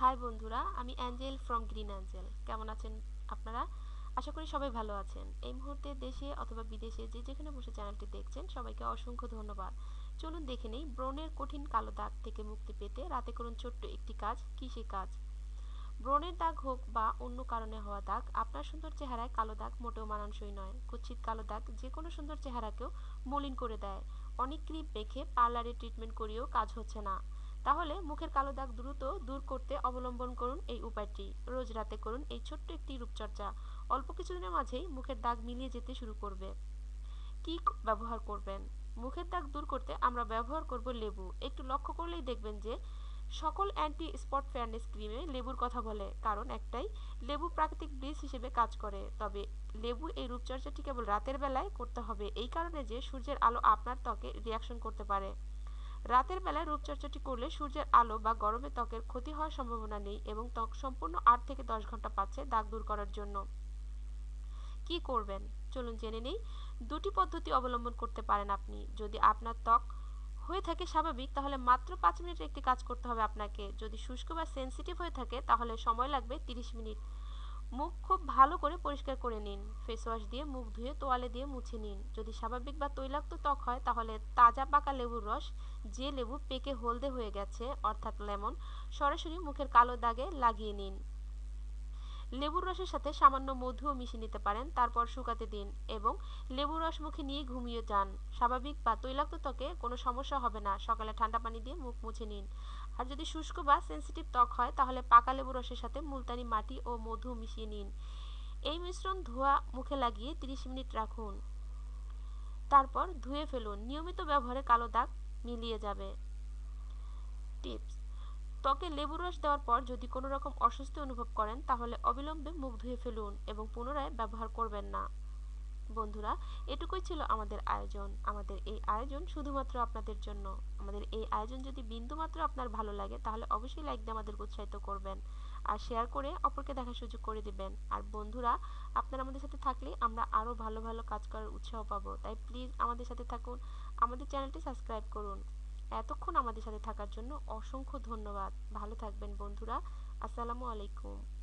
High বন্ধুরা, আমি Angel from green Angel কেমন আছেন আপনারা? আশা করি সবাই ভালো আছেন। এই মুহূর্তে দেশে অথবা বিদেশে যে যেখানে বসে চ্যানেলটি দেখছেন, সবাইকে অসংখ্য ধন্যবাদ। চলুন দেখে নেই, ব্রণের কঠিন কালো দাগ থেকে মুক্তি পেতে রাতে করুন ছোট্ট একটি কাজ, কী সে কাজ? ব্রণের দাগ হোক বা অন্য কারণে হওয়া দাগ, আপনার সুন্দর চেহারায় কালো দাগ মোটেও মানানসই নয়। কুচ্ছিত কালো দাগ যে কোনো সুন্দর চেহারাকেও মলিন করে দেয়। অনেক ক্রিম মেখে পার্লারে ট্রিটমেন্ট করিয়েও কাজ হচ্ছে না। তাহলে মুখের কালো দাগ দ্রুত দূর করতে অবলম্বন করুন এই উপায়টি। রোজ রাতে করুন এই ছোট্ট একটি রূপচর্চা। অল্প কিছুদিনের মাঝেই মুখের দাগ মিলিয়ে যেতে শুরু করবে। কি ব্যবহার করবেন? মুখের দাগ দূর করতে আমরা ব্যবহার করব লেবু। একটু লক্ষ্য করলেই দেখবেন যে সকল অ্যান্টি স্পট ফেয়ারনেস ক্রিমে লেবুর কথা বলে, কারণ একটাই লেবু প্রাকৃতিক ব্লিচ হিসেবে কাজ করে। তবে লেবু এই রূপচর্চাটি কেবল রাতের বেলায় করতে হবে, এই কারণে যে সূর্যের আলো আপনার ত্বকে রিয়াকশন করতে পারে। রাতের বেলায় রূপচর্চাটি করলে সূর্যের আলো বা গরমে ত্বকের ক্ষতি হওয়ার সম্ভাবনা নেই এবং ত্বক সম্পূর্ণ আট থেকে দশ ঘণ্টা পাচ্ছে দাগ দূর করার জন্য। কি করবেন? চলুন জেনে নেই। দুটি পদ্ধতি অবলম্বন করতে পারেন আপনি। যদি আপনার ত্বক হয়ে থাকে স্বাভাবিক, তাহলে মাত্র পাঁচ মিনিটের একটি কাজ করতে হবে আপনাকে। যদি শুষ্ক বা সেন্সিটিভ হয়ে থাকে, তাহলে সময় লাগবে তিরিশ মিনিট। মুখ খুব ভালো করে পরিষ্কার করে নিন। ফেস ওয়াশ দিয়ে মুখ ধুয়ে তোয়ালে দিয়ে মুছে নিন। যদি স্বাভাবিক বা তৈলাক্ত ত্বক হয়, তাহলে তাজা পাকা লেবুর রস, যে লেবু পেকে হলদে হয়ে গেছে, অর্থাৎ লেমন, সরাসরি মুখের কালো দাগে লাগিয়ে নিন। লেবুর রসের সাথে সামান্য মধুও মিশিয়ে নিতে পারেন, তারপর শুকাতে দিন এবং লেবুর রস মুখে নিয়ে ঘুমিয়ে যান। স্বাভাবিক বা তৈলাক্ত ত্বকে কোনো সমস্যা হবে না, সকালে ঠান্ডা পানি দিয়ে মুখ মুছে নিন। আর যদি শুষ্ক বা সেন্সিটিভ ত্বক হয়, তাহলে পাকা লেবু রসের সাথে মুলতানি মাটি ও মধু মিশিয়ে নিন। এই মিশ্রণ ধোয়া মুখে লাগিয়ে 30 মিনিট রাখুন। তারপর ধুয়ে ফেলুন। নিয়মিত ব্যবহারে কালো দাগ মিলিয়ে যাবে। টিপস ত্বকে লেবু রস দেওয়ার পর যদি কোনো রকম অস্বস্তি অনুভব করেন, তাহলে অবিলম্বে মুখ ধুয়ে ফেলুন এবং পুনরায় ব্যবহার করবেন না। বন্ধুরা, এটুকুই ছিল আমাদের আয়োজন। আমাদের এই আয়োজন শুধুমাত্র আপনাদের জন্য। আমাদের এই আয়োজন যদি বিন্দুমাত্র আপনার ভালো লাগে, তাহলে অবশ্যই লাইক দিয়ে আমাদের উৎসাহিত করবেন আর শেয়ার করে অপরকে দেখার সুযোগ করে দিবেন। আর বন্ধুরা, আপনারা আমাদের সাথে থাকলে আমরা আরও ভালো ভালো কাজ করার উৎসাহ পাবো। তাই প্লিজ আমাদের সাথে থাকুন। আমাদের চ্যানেলটি সাবস্ক্রাইব করুন। এতক্ষণ আমাদের সাথে থাকার জন্য অসংখ্য ধন্যবাদ। ভালো থাকবেন বন্ধুরা। আসসালামু আলাইকুম।